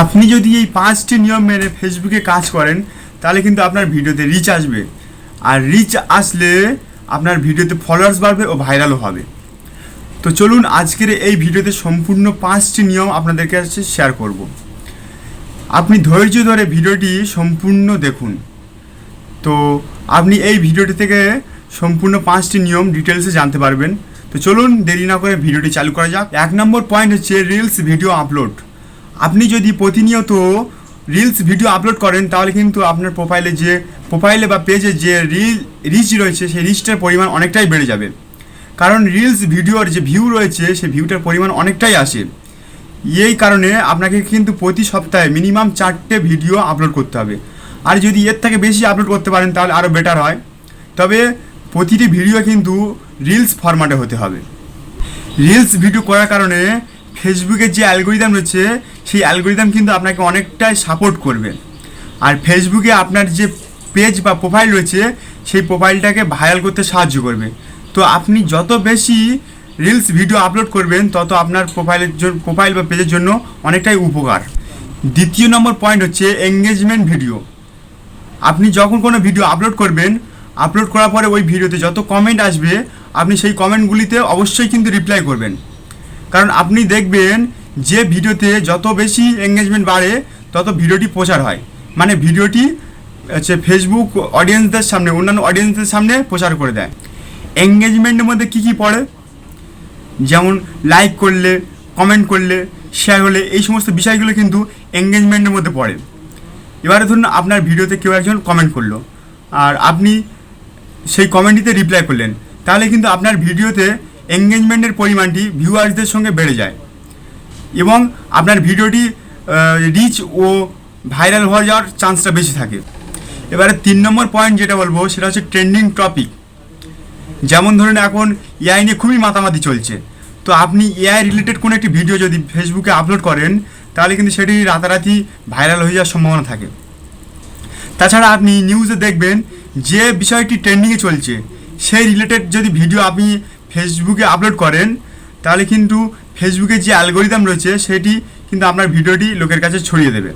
আপনি যদি এই পাঁচটি নিয়ম মেনে ফেসবুকে কাজ করেন, তাহলে কিন্তু আপনার ভিডিওতে রিচ আসবে। আর রিচ আসলে আপনার ভিডিওতে ফলোয়ার্স বাড়বে ও ভাইরালও হবে। তো চলুন আজকের এই ভিডিওতে সম্পূর্ণ পাঁচটি নিয়ম আপনাদের কাছে শেয়ার করব। আপনি ধৈর্য ধরে ভিডিওটি সম্পূর্ণ দেখুন। তো আপনি এই ভিডিওটি থেকে সম্পূর্ণ পাঁচটি নিয়ম ডিটেলসে জানতে পারবেন। তো চলুন দেরি না করে ভিডিওটি চালু করা যাক। এক নম্বর পয়েন্ট হচ্ছে রিলস ভিডিও আপলোড আপনি যদি প্রতিনিয়ত রিলস ভিডিও আপলোড করেন, তাহলে কিন্তু আপনার প্রোফাইলে যে প্রোফাইলে বা পেজে যে রিল রিচ রয়েছে, সেই রিচটার পরিমাণ অনেকটাই বেড়ে যাবে। কারণ রিলস ভিডিওর যে ভিউ রয়েছে, সেই ভিউটার পরিমাণ অনেকটাই আসে। এই কারণে আপনাকে কিন্তু প্রতি সপ্তাহে মিনিমাম চারটে ভিডিও আপলোড করতে হবে। আর যদি এর থেকে বেশি আপলোড করতে পারেন, তাহলে আরও বেটার হয়। তবে প্রতিটি ভিডিও কিন্তু রিলস ফরম্যাটে হতে হবে। রিলস ভিডিও করার কারণে ফেসবুকের যে অ্যালগোরিদম রয়েছে, সেই অ্যালগোরিদম কিন্তু আপনাকে অনেকটাই সাপোর্ট করবে। আর ফেসবুকে আপনার যে পেজ বা প্রোফাইল রয়েছে, সেই প্রোফাইলটাকে ভাইরাল করতে সাহায্য করবে। তো আপনি যত বেশি রিলস ভিডিও আপলোড করবেন, তত আপনার প্রোফাইলের জন্য প্রোফাইল বা পেজের জন্য অনেকটাই উপকার। দ্বিতীয় নম্বর পয়েন্ট হচ্ছে এঙ্গেজমেন্ট ভিডিও আপনি যখন কোনো ভিডিও আপলোড করবেন আপলোড করার পরে ওই ভিডিওতে যত কমেন্ট আসবে, আপনি সেই কমেন্টগুলিতে অবশ্যই কিন্তু রিপ্লাই করবেন। কারণ আপনি দেখবেন যে ভিডিওতে যত বেশি এঙ্গেজমেন্ট বাড়ে, তত ভিডিওটি প্রচার হয়। মানে ভিডিওটি হচ্ছে ফেসবুক অডিয়েন্সদের সামনে, অন্যান্য অডিয়েন্সদের সামনে প্রচার করে দেয়। এঙ্গেজমেন্টের মধ্যে কী কী পড়ে? যেমন লাইক করলে কমেন্ট করলে শেয়ার হলে, এই সমস্ত বিষয়গুলো কিন্তু এঙ্গেজমেন্টের মধ্যে পড়ে। এবারে ধরুন আপনার ভিডিওতে কেউ একজন কমেন্ট করল, আর আপনি সেই কমেন্টটিতে রিপ্লাই করলেন। তাহলে কিন্তু আপনার ভিডিওতে এঙ্গেজমেন্টের পরিমাণটি ভিউয়ার্সদের সঙ্গে বেড়ে যায়। এবং আপনার ভিডিওটি রিচ ও ভাইরাল হয়ে যাওয়ার চান্সটা বেশি থাকে। এবারে তিন নম্বর পয়েন্ট যেটা বলব, সেটা হচ্ছে ট্রেন্ডিং টপিক যেমন ধরুন এখন এআই নিয়ে খুবই মাতামাতি চলছে। তো আপনি এআই রিলেটেড কোনো একটি ভিডিও যদি ফেসবুকে আপলোড করেন, তাহলে কিন্তু সেটি রাতারাতি ভাইরাল হয়ে যাওয়ার সম্ভাবনা থাকে। তাছাড়া আপনি নিউজে দেখবেন, যে বিষয়টি ট্রেন্ডিংয়ে চলছে, সেই রিলেটেড যদি ভিডিও আপনি ফেসবুকে আপলোড করেন, তাহলে কিন্তু ফেসবুকের যে অ্যালগোরিদম রয়েছে, সেটি কিন্তু আপনার ভিডিওটি লোকের কাছে ছড়িয়ে দেবে।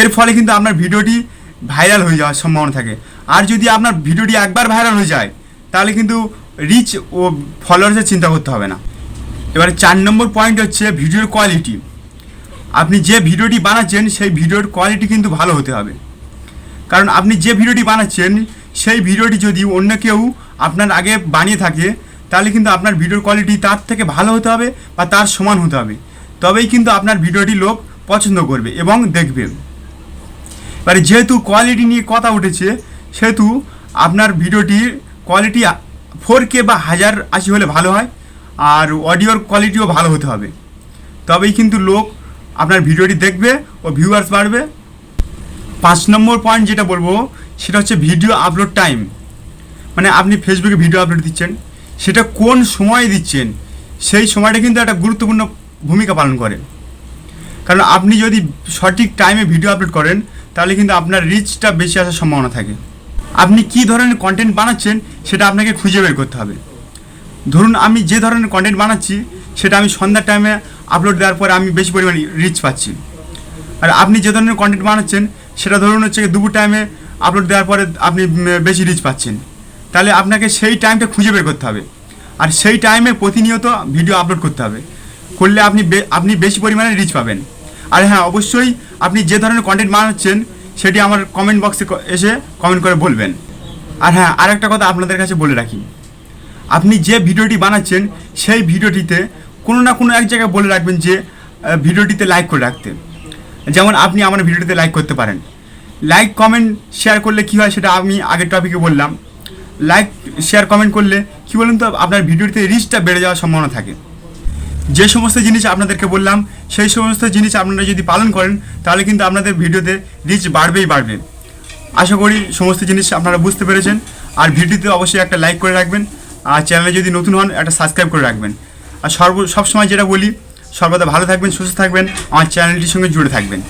এর ফলে কিন্তু আপনার ভিডিওটি ভাইরাল হয়ে যাওয়ার সম্ভাবনা থাকে। আর যদি আপনার ভিডিওটি একবার ভাইরাল হয়ে যায়, তাহলে কিন্তু রিচ ও ফলোয়ার্সের চিন্তা করতে হবে না। এবারে চার নম্বর পয়েন্ট হচ্ছে ভিডিওর কোয়ালিটি আপনি যে ভিডিওটি বানাচ্ছেন, সেই ভিডিওর কোয়ালিটি কিন্তু ভালো হতে হবে। কারণ আপনি যে ভিডিওটি বানাচ্ছেন, সেই ভিডিওটি যদি অন্য কেউ আপনার আগে বানিয়ে থাকে, তাহলে কিন্তু আপনার ভিডিওর কোয়ালিটি তার থেকে ভালো হতে হবে বা তার সমান হতে হবে। তবেই কিন্তু আপনার ভিডিওটি লোক পছন্দ করবে এবং দেখবে। এবারে যেহেতু কোয়ালিটি নিয়ে কথা উঠেছে, সেহেতু আপনার ভিডিওটির কোয়ালিটি ফোর কে বা হাজার আশি হলে ভালো হয়, আর অডিওর কোয়ালিটিও ভালো হতে হবে। তবেই কিন্তু লোক আপনার ভিডিওটি দেখবে ও ভিউয়ার্স বাড়বে। পাঁচ নম্বর পয়েন্ট যেটা বলব, সেটা হচ্ছে ভিডিও আপলোড টাইম মানে আপনি ফেসবুকে ভিডিও আপলোড দিচ্ছেন, সেটা কোন সময়ে দিচ্ছেন, সেই সময়টা কিন্তু একটা গুরুত্বপূর্ণ ভূমিকা পালন করে। কারণ আপনি যদি সঠিক টাইমে ভিডিও আপলোড করেন, তাহলে কিন্তু আপনার রিচটা বেশি আসার সম্ভাবনা থাকে। আপনি কী ধরনের কন্টেন্ট বানাচ্ছেন, সেটা আপনাকে খুঁজে বের করতে হবে। ধরুন আমি যে ধরনের কন্টেন্ট বানাচ্ছি, সেটা আমি সন্ধ্যার টাইমে আপলোড দেওয়ার পরে আমি বেশি পরিমাণে রিচ পাচ্ছি। আর আপনি যে ধরনের কন্টেন্ট বানাচ্ছেন, সেটা ধরুন হচ্ছে দুপুর টাইমে আপলোড দেওয়ার পরে আপনি বেশি রিচ পাচ্ছেন। তাহলে আপনাকে সেই টাইমটা খুঁজে বের করতে হবে। আর সেই টাইমে প্রতিনিয়ত ভিডিও আপলোড করতে হবে। করলে আপনি আপনি বেশি পরিমাণে রিচ পাবেন। আর হ্যাঁ অবশ্যই আপনি যে ধরনের কন্টেন্ট বানাচ্ছেন, সেটি আমার কমেন্ট বক্সে এসে কমেন্ট করে বলবেন। আর হ্যাঁ আর একটা কথা আপনাদের কাছে বলে রাখি। আপনি যে ভিডিওটি বানাচ্ছেন, সেই ভিডিওটিতে কোনো না কোনো এক জায়গায় বলে রাখবেন যে ভিডিওটিতে লাইক করে রাখতে। যেমন আপনি আমার ভিডিওটিতে লাইক করতে পারেন। লাইক কমেন্ট শেয়ার করলে কী হয় সেটা আমি আগের টপিকে বললাম। লাইক শেয়ার কমেন্ট করলে কী বলুন তো, আপনার ভিডিওটিতে রিচটা বেড়ে যাওয়ার সম্ভাবনা থাকে। যে সমস্ত জিনিস আপনাদেরকে বললাম, সেই সমস্ত জিনিস আপনারা যদি পালন করেন, তাহলে কিন্তু আপনাদের ভিডিওতে রিচ বাড়বেই বাড়বে। আশা করি সমস্ত জিনিস আপনারা বুঝতে পেরেছেন। আর ভিডিওতে অবশ্যই একটা লাইক করে রাখবেন। আর চ্যানেলে যদি নতুন হন, একটা সাবস্ক্রাইব করে রাখবেন। আর সর্ব, সবসময় যেটা বলি, সর্বদা ভালো থাকবেন, সুস্থ থাকবেন, আমার চ্যানেলটির সঙ্গে জুড়ে থাকবেন।